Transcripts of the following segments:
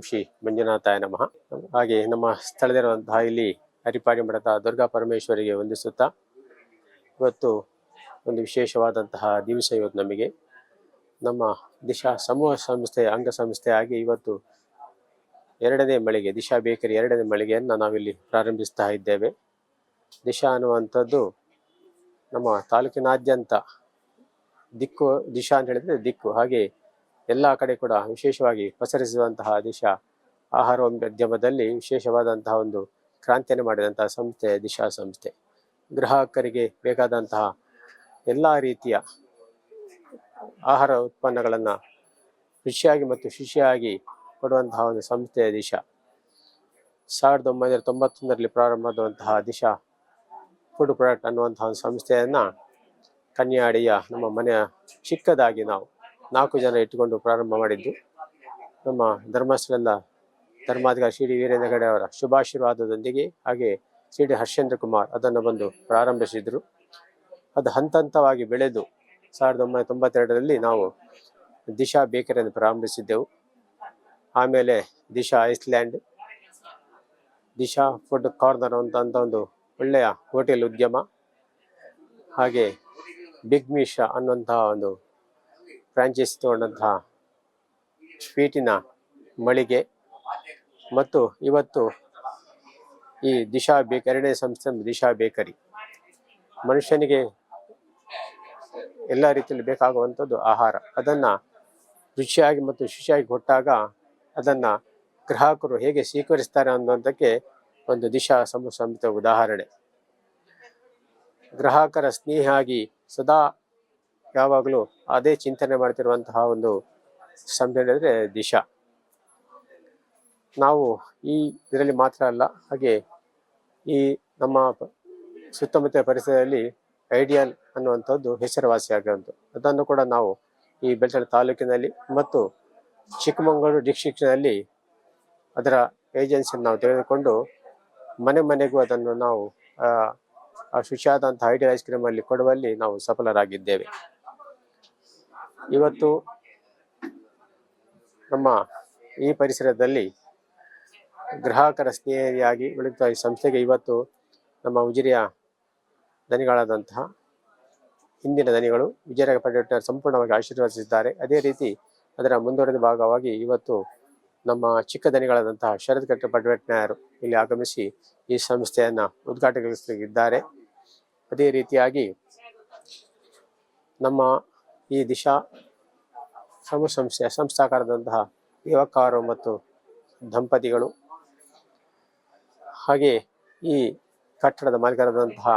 ಶ್ರೀ ಮಂಜುನಾಥಾಯ ನಮಃ. ಹಾಗೆ ನಮ್ಮ ಸ್ಥಳದಲ್ಲಿರುವಂತಹ ಇಲ್ಲಿ ಹರಿಪಾಡಿ ಮಠದ ದುರ್ಗಾ ಪರಮೇಶ್ವರಿಗೆ ವಂದಿಸುತ್ತಾ ಇವತ್ತು ಒಂದು ವಿಶೇಷವಾದಂತಹ ದಿವಸ ಇವತ್ತು ನಮಗೆ. ನಮ್ಮ ದಿಶಾ ಸಮೂಹ ಸಂಸ್ಥೆ ಅಂಗಸಂಸ್ಥೆ ಆಗಿ ಇವತ್ತು ಎರಡನೇ ಮಳಿಗೆ, ದಿಶಾ ಬೇಕರಿ ಎರಡನೇ ಮಳಿಗೆಯನ್ನು ನಾವಿಲ್ಲಿ ಪ್ರಾರಂಭಿಸ್ತಾ ಇದ್ದೇವೆ. ದಿಶಾ ಅನ್ನುವಂಥದ್ದು ನಮ್ಮ ತಾಲೂಕಿನಾದ್ಯಂತ ದಿಕ್ಕು, ದಿಶಾ ಅಂತ ಹೇಳಿದ್ರೆ ದಿಕ್ಕು. ಹಾಗೆ ಎಲ್ಲ ಕಡೆ ಕೂಡ ವಿಶೇಷವಾಗಿ ಪಸರಿಸುವಂತಹ ದಿಶಾ ಆಹಾರ ಉದ್ಯಮದಲ್ಲಿ ವಿಶೇಷವಾದಂತಹ ಒಂದು ಕ್ರಾಂತಿಯನ್ನು ಮಾಡಿದಂತಹ ಸಂಸ್ಥೆ, ದಿಶಾ ಸಂಸ್ಥೆ. ಗ್ರಾಹಕರಿಗೆ ಬೇಕಾದಂತಹ ಎಲ್ಲ ರೀತಿಯ ಆಹಾರ ಉತ್ಪನ್ನಗಳನ್ನು ರುಚಿಯಾಗಿ ಮತ್ತು ಶುಚಿಯಾಗಿ ಕೊಡುವಂತಹ ಒಂದು ಸಂಸ್ಥೆ ದಿಶಾ. ಸಾವಿರದ ಒಂಬೈನೂರ ತೊಂಬತ್ತೊಂದರಲ್ಲಿ ಪ್ರಾರಂಭವಾದಂತಹ ದಿಶಾ ಫುಡ್ ಪ್ರಾಡಕ್ಟ್ ಅನ್ನುವಂತಹ ಒಂದು ಸಂಸ್ಥೆಯನ್ನು ಕನ್ಯಾಡಿಯ ನಮ್ಮ ಮನೆಯ ಚಿಕ್ಕದಾಗಿ ನಾವು ನಾಲ್ಕು ಜನ ಇಟ್ಟುಕೊಂಡು ಪ್ರಾರಂಭ ಮಾಡಿದ್ದು. ನಮ್ಮ ಧರ್ಮಸ್ಥಳದ ಧರ್ಮಾಧಿಕಾರಿ ಶ್ರೀ ವೀರೇಂದ್ರ ಗಡೆ ಅವರ ಶುಭಾಶೀರ್ವಾದದೊಂದಿಗೆ ಹಾಗೆ ಶ್ರೀ ಡಿ ಹರ್ಷೇಂದ್ರ ಕುಮಾರ್ ಅದನ್ನು ಬಂದು ಪ್ರಾರಂಭಿಸಿದರು. ಅದು ಹಂತ ಹಂತವಾಗಿ ಬೆಳೆದು ಸಾವಿರದ ಒಂಬೈನೂರ ತೊಂಬತ್ತೆರಡರಲ್ಲಿ ನಾವು ದಿಶಾ ಬೇಕರಿಯನ್ನು ಪ್ರಾರಂಭಿಸಿದ್ದೆವು. ಆಮೇಲೆ Disha Iceland, Disha food corner ಅಂತ ಅಂತ ಒಂದು ಒಳ್ಳೆಯ ಹೋಟೆಲ್ ಉದ್ಯಮ, ಹಾಗೆ ಬಿಗ್ ಮೀಶಾ ಅನ್ನುವಂತಹ ಒಂದು ಫ್ರಾಂಚೈಸಿ ತಗೊಂಡಂತಹ ಸ್ವೀಟಿನ ಮಳಿಗೆ ಮತ್ತು ಇವತ್ತು ಈ ದಿಶಾ ಬೇಕ್ ಎರಡನೇ ಸಂಸ್ಥೆ ದಿಶಾ ಬೇಕರಿ. ಮನುಷ್ಯನಿಗೆ ಎಲ್ಲ ರೀತಿಯಲ್ಲಿ ಬೇಕಾಗುವಂಥದ್ದು ಆಹಾರ. ಅದನ್ನು ರುಚಿಯಾಗಿ ಮತ್ತು ಶುಚಿಯಾಗಿ ಕೊಟ್ಟಾಗ ಅದನ್ನು ಗ್ರಾಹಕರು ಹೇಗೆ ಸ್ವೀಕರಿಸ್ತಾರೆ ಅನ್ನುವಂಥಕ್ಕೆ ಒಂದು ದಿಶಾ ಸಂಸ್ಥೆ ಉದಾಹರಣೆ. ಗ್ರಾಹಕರ ಸ್ನೇಹಿಯಾಗಿ ಸದಾ ಯಾವಾಗಲೂ ಅದೇ ಚಿಂತನೆ ಮಾಡ್ತಿರುವಂತಹ ಒಂದು ಸಂಸ್ಥೆ ದಿಶಾ. ನಾವು ಈ ಇದರಲ್ಲಿ ಮಾತ್ರ ಅಲ್ಲ, ಹಾಗೆ ಈ ನಮ್ಮ ಸುತ್ತಮುತ್ತ ಪರಿಸರದಲ್ಲಿ ಐಡಿಯಲ್ ಅನ್ನುವಂಥದ್ದು ಹೆಸರುವಾಸಿಯಾಗಿರುವಂಥದ್ದು ಅದನ್ನು ಕೂಡ ನಾವು ಈ ಬೆಳ್ತಂಡ ತಾಲೂಕಿನಲ್ಲಿ ಮತ್ತು ಚಿಕ್ಕಮಗಳೂರು ಡಿಸ್ಟ್ರಿಕ್ಟ್ನಲ್ಲಿ ಅದರ ಏಜೆನ್ಸಿಯನ್ನು ನಾವು ತೆಗೆದುಕೊಂಡು ಮನೆ ಮನೆಗೂ ಅದನ್ನು ನಾವು ಶುಚಿಯಾದಂಥ ಐಡಿಯಲ್ ಐಸ್ ಕ್ರೀಮಲ್ಲಿ ಕೊಡುವಲ್ಲಿ ನಾವು ಸಫಲರಾಗಿದ್ದೇವೆ. ಇವತ್ತು ನಮ್ಮ ಈ ಪರಿಸರದಲ್ಲಿ ಗ್ರಾಹಕರ ಸ್ನೇಹಿಯಾಗಿ ಉಳಿದ ಈ ಸಂಸ್ಥೆಗೆ ಇವತ್ತು ನಮ್ಮ ಉಜಿರಿಯ ದನಿಗಳಾದಂತಹ ಹಿಂದಿನ ದನಿಗಳು ವಿಜಯ ಪರ್ಯಟನ ಸಂಪೂರ್ಣವಾಗಿ ಆಶೀರ್ವದಿಸಿದ್ದಾರೆ. ಅದೇ ರೀತಿ ಅದರ ಮುಂದುವರೆದ ಭಾಗವಾಗಿ ಇವತ್ತು ನಮ್ಮ ಚಿಕ್ಕ ದನಿಗಳಾದಂತಹ ಶರತ್ ಕಟ್ಟ ಪಡ್ವೆಟ್ನಾಯರು ಇಲ್ಲಿ ಆಗಮಿಸಿ ಈ ಸಂಸ್ಥೆಯನ್ನು ಉದ್ಘಾಟನೆಗೊಳಿಸಲಿದ್ದಾರೆ ಅದೇ ರೀತಿಯಾಗಿ ನಮ್ಮ ಈ ದಿಶಾ ಸಮಸಂಸ್ಥೆಯ ಸಂಸ್ಥೆಯ ಸಂಸ್ಥಾಕಾರದಂತಹ ಯುವಕರು ಮತ್ತು ದಂಪತಿಗಳು. ಹಾಗೆ ಈ ಕಟ್ಟಡದ ಮಾಲೀಕರಾದಂತಹ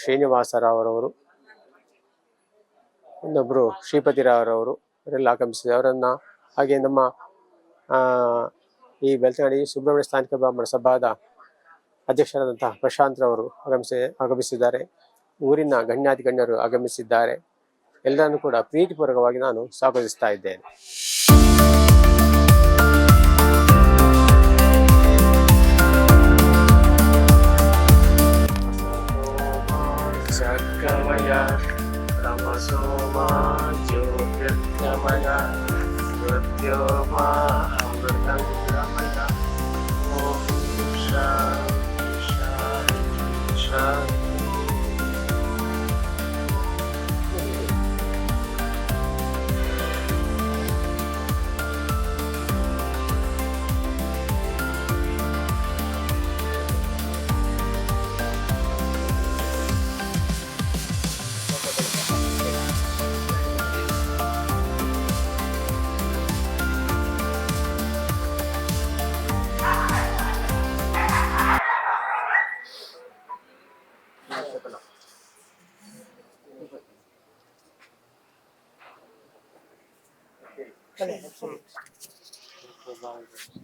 ಶ್ರೀನಿವಾಸರಾವ್ರವರು ಇನ್ನೊಬ್ಬರು ಶ್ರೀಪತಿರಾವ್ರವರು ಅವರೆಲ್ಲ ಆಗಮಿಸಿದೆ ಅವರನ್ನ ಹಾಗೆ ನಮ್ಮ ಈ ಬೆಳ್ತಂಗಡಿ ಸುಬ್ರಹ್ಮಣ್ಯ ಸ್ಥಾನಿಕ ಬ್ರಾಹ್ಮಣ ಸಭಾದ ಅಧ್ಯಕ್ಷರಾದಂತಹ ಪ್ರಶಾಂತ್ ರವರು ಆಗಮಿಸಿ, ಆಗಮಿಸಿದ್ದಾರೆ. ಊರಿನ ಗಣ್ಯಾಧಿಗಣ್ಯರು ಆಗಮಿಸಿದ್ದಾರೆ. ಎಲ್ಲರನ್ನು ಕೂಡ ಪ್ರೀತಿಪೂರ್ವಕವಾಗಿ ನಾನು ಸ್ವಾಗತಿಸ್ತಾ ಇದ್ದೇನೆ ಸರ್ಗಮಯ ತಮಸೋಮ ಜ್ಯೋತಿರ್ಗಮಯ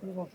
ఇంకొక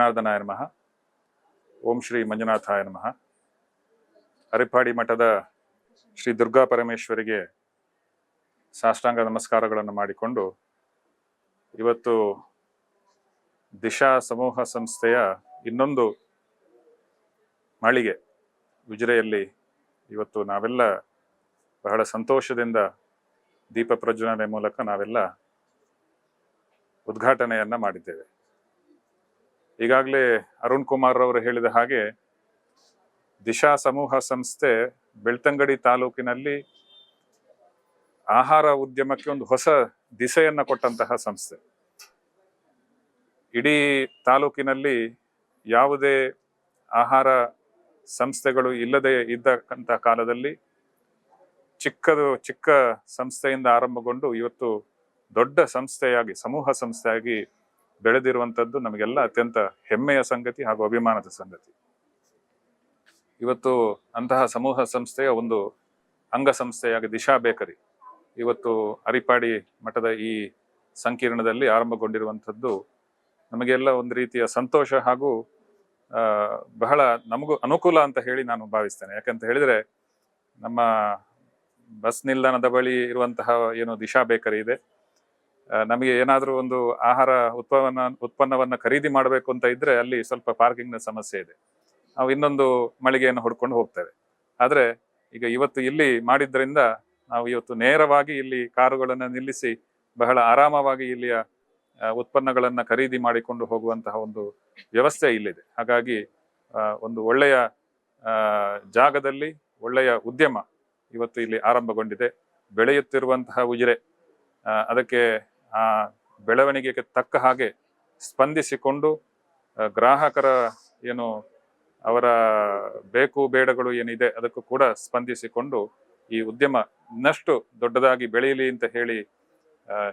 ಜನಾರ್ದನಾಯ ನಮಃ. ಓಂ ಶ್ರೀ ಮಂಜುನಾಥಾಯ ನಮಃ. ಅರಿಪಾಡಿ ಮಠದ ಶ್ರೀ ದುರ್ಗಾ ಪರಮೇಶ್ವರಿಗೆ ಸಾಷ್ಟಾಂಗ ನಮಸ್ಕಾರಗಳನ್ನು ಮಾಡಿಕೊಂಡು ಇವತ್ತು ದಿಶಾ ಸಮೂಹ ಸಂಸ್ಥೆಯ ಇನ್ನೊಂದು ಮಳಿಗೆ ಉಜಿರೆಯಲ್ಲಿ ಇವತ್ತು ನಾವೆಲ್ಲ ಬಹಳ ಸಂತೋಷದಿಂದ ದೀಪ ಪ್ರಜ್ವಲನೆ ಮೂಲಕ ನಾವೆಲ್ಲ ಉದ್ಘಾಟನೆಯನ್ನ ಮಾಡಿದ್ದೇವೆ. ಈಗಾಗಲೇ ಅರುಣ್ ಕುಮಾರ್ ಅವರು ಹೇಳಿದ ಹಾಗೆ ದಿಶಾ ಸಮೂಹ ಸಂಸ್ಥೆ ಬೆಳ್ತಂಗಡಿ ತಾಲೂಕಿನಲ್ಲಿ ಆಹಾರ ಉದ್ಯಮಕ್ಕೆ ಒಂದು ಹೊಸ ದಿಸೆಯನ್ನು ಕೊಟ್ಟಂತಹ ಸಂಸ್ಥೆ. ಇಡೀ ತಾಲೂಕಿನಲ್ಲಿ ಯಾವುದೇ ಆಹಾರ ಸಂಸ್ಥೆಗಳು ಇಲ್ಲದೆ ಇದ್ದಕ್ಕಂಥ ಕಾಲದಲ್ಲಿ ಚಿಕ್ಕದು ಚಿಕ್ಕ ಸಂಸ್ಥೆಯಿಂದ ಆರಂಭಗೊಂಡು ಇವತ್ತು ದೊಡ್ಡ ಸಂಸ್ಥೆಯಾಗಿ, ಸಮೂಹ ಸಂಸ್ಥೆಯಾಗಿ ಬೆಳೆದಿರುವಂಥದ್ದು ನಮಗೆಲ್ಲ ಅತ್ಯಂತ ಹೆಮ್ಮೆಯ ಸಂಗತಿ ಹಾಗೂ ಅಭಿಮಾನದ ಸಂಗತಿ. ಇವತ್ತು ಅಂತಹ ಸಮೂಹ ಸಂಸ್ಥೆಯ ಒಂದು ಅಂಗಸಂಸ್ಥೆಯಾಗಿ ದಿಶಾ ಬೇಕರಿ ಇವತ್ತು ಅರಿಪಾಡಿ ಮಠದ ಈ ಸಂಕೀರ್ಣದಲ್ಲಿ ಆರಂಭಗೊಂಡಿರುವಂಥದ್ದು ನಮಗೆಲ್ಲ ಒಂದು ರೀತಿಯ ಸಂತೋಷ ಹಾಗೂ ಬಹಳ ನಮಗೂ ಅನುಕೂಲ ಅಂತ ಹೇಳಿ ನಾನು ಭಾವಿಸ್ತೇನೆ. ಯಾಕಂತ ಹೇಳಿದ್ರೆ ನಮ್ಮ ಬಸ್ ನಿಲ್ದಾಣದ ಬಳಿ ಇರುವಂತಹ ಏನು ದಿಶಾ ಬೇಕರಿ ಇದೆ. ನಮಗೆ ಏನಾದರೂ ಒಂದು ಆಹಾರ ಉತ್ಪನ್ನ, ಉತ್ಪನ್ನವನ್ನ ಖರೀದಿ ಮಾಡಬೇಕು ಅಂತ ಇದ್ರೆ ಅಲ್ಲಿ ಸ್ವಲ್ಪ ಪಾರ್ಕಿಂಗ್ನ ಸಮಸ್ಯೆ ಇದೆ. ನಾವು ಇನ್ನೊಂದು ಮಳಿಗೆಯನ್ನು ಹುಡ್ಕೊಂಡು ಹೋಗ್ತೇವೆ. ಆದರೆ ಈಗ ಇವತ್ತು ಇಲ್ಲಿ ಮಾಡಿದ್ರಿಂದ ನಾವು ಇವತ್ತು ನೇರವಾಗಿ ಇಲ್ಲಿ ಕಾರುಗಳನ್ನು ನಿಲ್ಲಿಸಿ ಬಹಳ ಆರಾಮವಾಗಿ ಇಲ್ಲಿಯ ಉತ್ಪನ್ನಗಳನ್ನು ಖರೀದಿ ಮಾಡಿಕೊಂಡು ಹೋಗುವಂತಹ ಒಂದು ವ್ಯವಸ್ಥೆ ಇಲ್ಲಿದೆ. ಹಾಗಾಗಿ ಒಂದು ಒಳ್ಳೆಯ ಜಾಗದಲ್ಲಿ ಒಳ್ಳೆಯ ಉದ್ಯಮ ಇವತ್ತು ಇಲ್ಲಿ ಆರಂಭಗೊಂಡಿದೆ. ಬೆಳೆಯುತ್ತಿರುವಂತಹ ಉಜಿರೆ ಅದಕ್ಕೆ ಆ ಬೆಳವಣಿಗೆಗೆ ತಕ್ಕ ಹಾಗೆ ಸ್ಪಂದಿಸಿಕೊಂಡು ಗ್ರಾಹಕರ ಏನು ಅವರ ಬೇಕು ಬೇಡಗಳು ಏನಿದೆ ಅದಕ್ಕೂ ಕೂಡ ಸ್ಪಂದಿಸಿಕೊಂಡು ಈ ಉದ್ಯಮ ಇನ್ನಷ್ಟು ದೊಡ್ಡದಾಗಿ ಬೆಳೆಯಲಿ ಅಂತ ಹೇಳಿ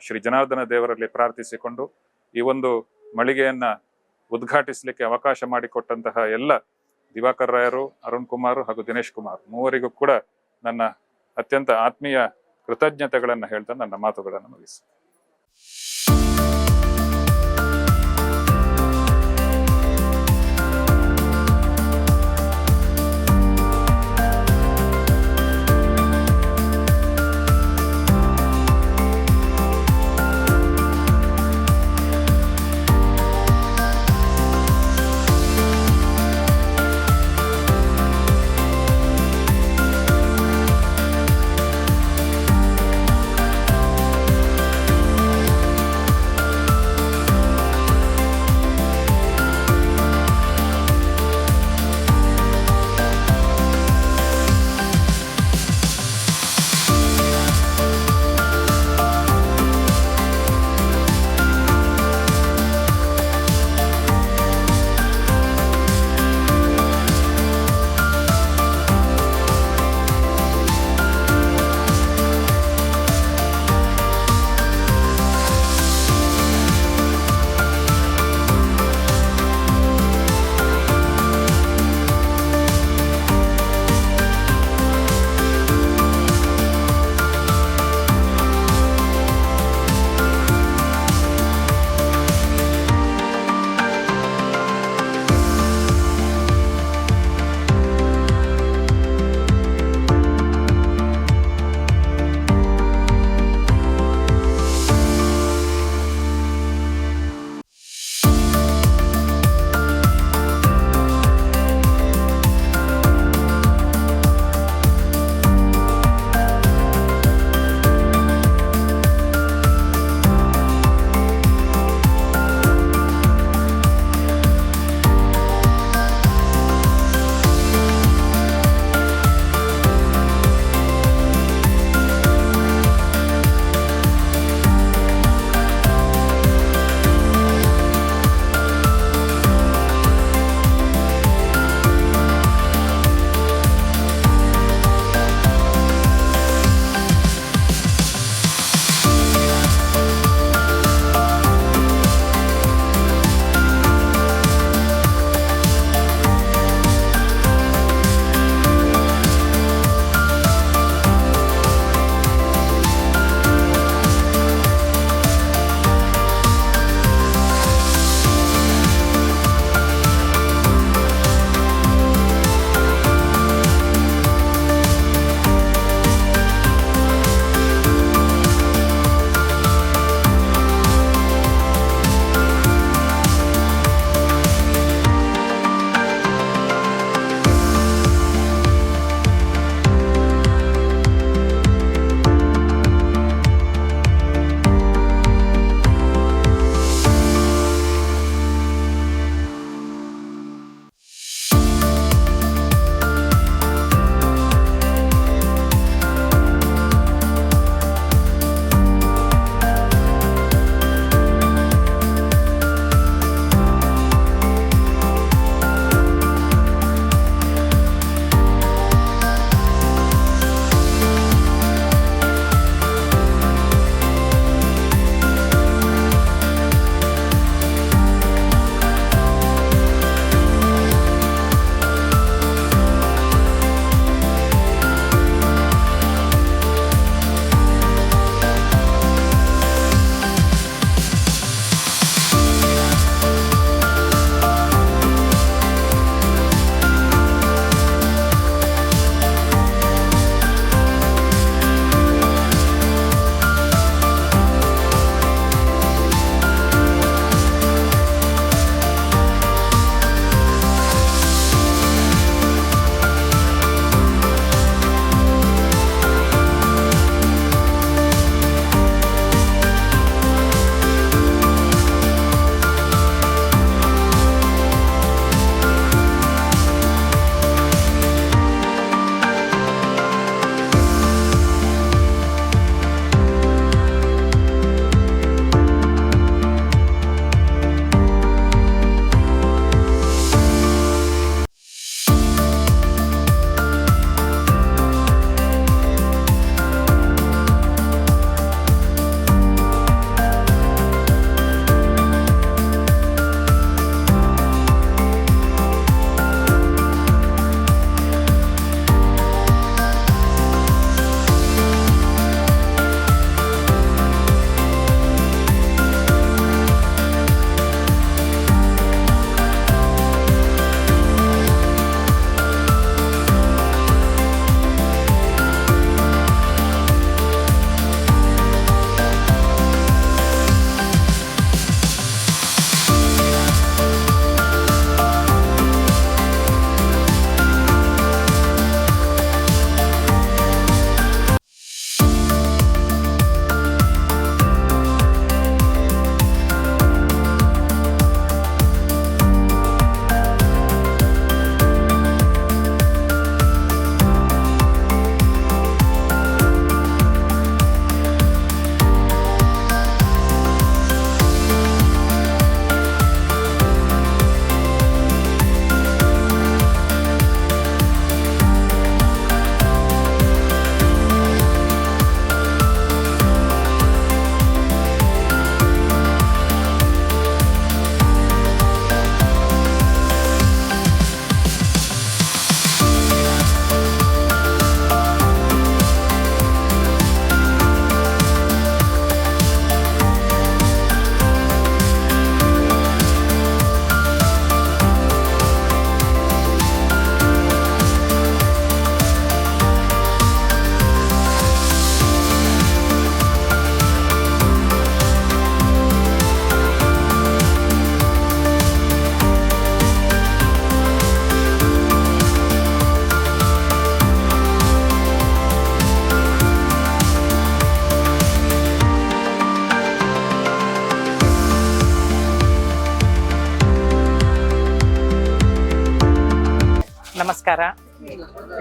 ಶ್ರೀ ಜನಾರ್ದನ ದೇವರಲ್ಲಿ ಪ್ರಾರ್ಥಿಸಿಕೊಂಡು ಈ ಒಂದು ಮಳಿಗೆಯನ್ನ ಉದ್ಘಾಟಿಸಲಿಕ್ಕೆ ಅವಕಾಶ ಮಾಡಿಕೊಟ್ಟಂತಹ ಎಲ್ಲ ದಿವಾಕರ್ ರಾಯರು, ಅರುಣ್ ಕುಮಾರ್ ಹಾಗೂ ದಿನೇಶ್ ಕುಮಾರ್ ಮೂವರಿಗೂ ಕೂಡ ನನ್ನ ಅತ್ಯಂತ ಆತ್ಮೀಯ ಕೃತಜ್ಞತೆಗಳನ್ನು ಹೇಳ್ತಾ ನನ್ನ ಮಾತುಗಳನ್ನು ಮುಗಿಸಿ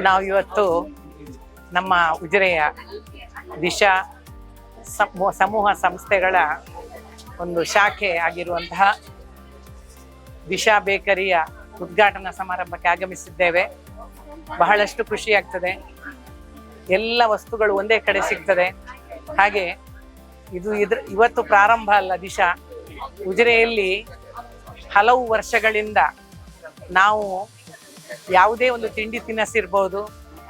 ನಾವು ಇವತ್ತು ನಮ್ಮ ಉಜಿರೆಯ ದಿಶಾ ಸಮೂ- ಸಮೂಹ ಸಂಸ್ಥೆಗಳ ಒಂದು ಶಾಖೆ ಆಗಿರುವಂತಹ ದಿಶಾ ಬೇಕರಿಯ ಉದ್ಘಾಟನಾ ಸಮಾರಂಭಕ್ಕೆ ಆಗಮಿಸಿದ್ದೇವೆ. ಬಹಳಷ್ಟು ಖುಷಿಯಾಗ್ತದೆ ಎಲ್ಲ ವಸ್ತುಗಳು ಒಂದೇ ಕಡೆ ಸಿಗ್ತದೆ. ಹಾಗೆ ಇದು ಇದ್ರ, ಇವತ್ತು ಪ್ರಾರಂಭ ಅಲ್ಲ ದಿಶಾ. ಉಜಿರೆಯಲ್ಲಿ ಹಲವು ವರ್ಷಗಳಿಂದ ನಾವು ಯಾವುದೇ ಒಂದು ತಿಂಡಿ ತಿನ್ನಿಸಿರ್ಬೋದು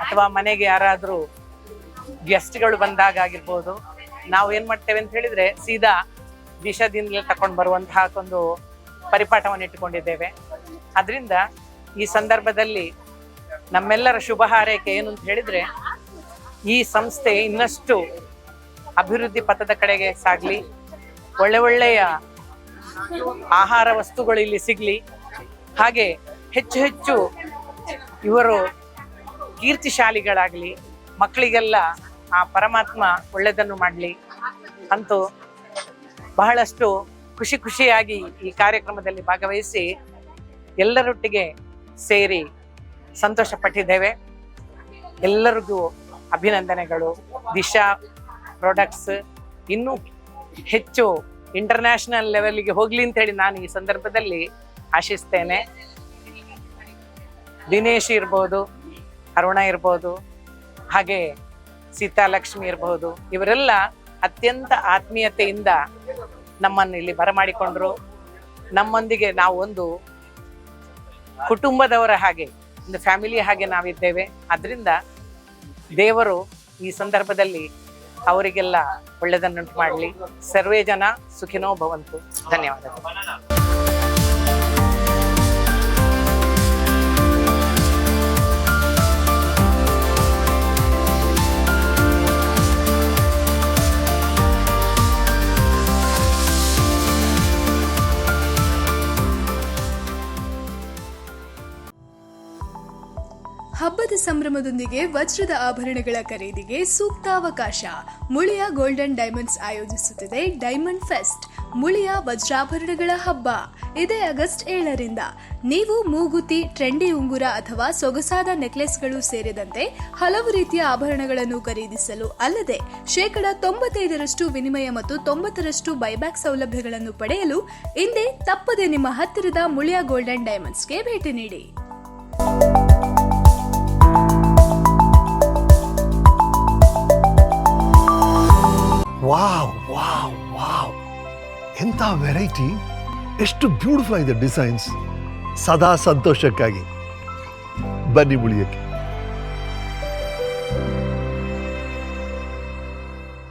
ಅಥವಾ ಮನೆಗೆ ಯಾರಾದರೂ ಗೆಸ್ಟ್ಗಳು ಬಂದಾಗ ಆಗಿರ್ಬೋದು, ನಾವು ಏನು ಮಾಡ್ತೇವೆ ಅಂತ ಹೇಳಿದರೆ ಸೀದಾ ವಿಷದಿಂದ ತಕೊಂಡು ಬರುವಂತಹ ಒಂದು ಪರಿಪಾಠವನ್ನು ಇಟ್ಟುಕೊಂಡಿದ್ದೇವೆ. ಅದರಿಂದ ಈ ಸಂದರ್ಭದಲ್ಲಿ ನಮ್ಮೆಲ್ಲರ ಶುಭ ಹಾರೈಕೆ ಏನು ಅಂತ ಹೇಳಿದರೆ, ಈ ಸಂಸ್ಥೆ ಇನ್ನಷ್ಟು ಅಭಿವೃದ್ಧಿ ಪಥದ ಕಡೆಗೆ ಸಾಗಲಿ, ಒಳ್ಳೆ ಒಳ್ಳೆಯ ಆಹಾರ ವಸ್ತುಗಳು ಇಲ್ಲಿ ಸಿಗಲಿ, ಹಾಗೆ ಹೆಚ್ಚು ಹೆಚ್ಚು ಇವರು ಕೀರ್ತಿಶಾಲಿಗಳಾಗಲಿ, ಮಕ್ಕಳಿಗೆಲ್ಲ ಆ ಪರಮಾತ್ಮ ಒಳ್ಳೆಯದನ್ನು ಮಾಡಲಿ ಅಂತೂ ಬಹಳಷ್ಟು ಖುಷಿ ಖುಷಿಯಾಗಿ ಈ ಕಾರ್ಯಕ್ರಮದಲ್ಲಿ ಭಾಗವಹಿಸಿ ಎಲ್ಲರೊಟ್ಟಿಗೆ ಸೇರಿ ಸಂತೋಷ ಪಟ್ಟಿದ್ದೇವೆ. ಎಲ್ಲರಿಗೂ ಅಭಿನಂದನೆಗಳು. ದಿಶಾ ಪ್ರಾಡಕ್ಟ್ಸ್ ಇನ್ನೂ ಹೆಚ್ಚು ಇಂಟರ್ನ್ಯಾಷನಲ್ ಲೆವೆಲ್ಗೆ ಹೋಗಲಿ ಅಂತ ಹೇಳಿ ನಾನು ಈ ಸಂದರ್ಭದಲ್ಲಿ ಆಶಿಸ್ತೇನೆ. ದಿನೇಶ್ ಇರ್ಬೋದು, ಅರುಣ ಇರ್ಬೋದು, ಹಾಗೆ ಸೀತಾಲಕ್ಷ್ಮಿ ಇರಬಹುದು ಇವರೆಲ್ಲ ಅತ್ಯಂತ ಆತ್ಮೀಯತೆಯಿಂದ ನಮ್ಮನ್ನು ಇಲ್ಲಿ ಬರಮಾಡಿಕೊಂಡ್ರು. ನಮ್ಮೊಂದಿಗೆ ನಾವು ಒಂದು ಕುಟುಂಬದವರ ಹಾಗೆ, ಒಂದು ಫ್ಯಾಮಿಲಿ ಹಾಗೆ ನಾವಿದ್ದೇವೆ. ಅದರಿಂದ ದೇವರು ಈ ಸಂದರ್ಭದಲ್ಲಿ ಅವರಿಗೆಲ್ಲ ಒಳ್ಳೆಯದನ್ನುಂಟು ಮಾಡಲಿ. ಸರ್ವೇ ಜನ ಸುಖಿನೋ ಭವಂತು. ಧನ್ಯವಾದಗಳು. ಹಬ್ಬದ ಸಂಭ್ರಮದೊಂದಿಗೆ ವಜ್ರದ ಆಭರಣಗಳ ಖರೀದಿಗೆ ಸೂಕ್ತ ಅವಕಾಶ ಮುಳಿಯ ಗೋಲ್ಡನ್ ಡೈಮಂಡ್ಸ್ ಆಯೋಜಿಸುತ್ತಿದೆ ಡೈಮಂಡ್ ಫೆಸ್ಟ್, ಮುಳಿಯ ವಜ್ರಾಭರಣಗಳ ಹಬ್ಬ. ಇದೇ ಆಗಸ್ಟ್ ಏಳರಿಂದ. ನೀವು ಮೂಗುತಿ, ಟ್ರೆಂಡಿ ಉಂಗುರ ಅಥವಾ ಸೊಗಸಾದ ನೆಕ್ಲೆಸ್ಗಳು ಸೇರಿದಂತೆ ಹಲವು ರೀತಿಯ ಆಭರಣಗಳನ್ನು ಖರೀದಿಸಲು ಅಲ್ಲದೆ, ಶೇಕಡ ತೊಂಬತ್ತೈದರಷ್ಟು ವಿನಿಮಯ ಮತ್ತು ತೊಂಬತ್ತರಷ್ಟು ಬೈಬ್ಯಾಕ್ ಸೌಲಭ್ಯಗಳನ್ನು ಪಡೆಯಲು ಇಂದೇ ತಪ್ಪದೆ ನಿಮ್ಮ ಹತ್ತಿರದ ಮುಳಿಯ ಗೋಲ್ಡನ್ ಡೈಮಂಡ್ಸ್ಗೆ ಭೇಟಿ ನೀಡಿ. Wow wow wow. ಎಂಥ ವೆರೈಟಿ ಎಷ್ಟು ಬ್ಯೂಟಿಫುಲ್ ಆಗಿದೆ ಡಿಸೈನ್ಸ್ ಸದಾ ಸಂತೋಷಕ್ಕಾಗಿ. ಬನ್ನಿ ಮುಳಿಯಕ್ಕೆ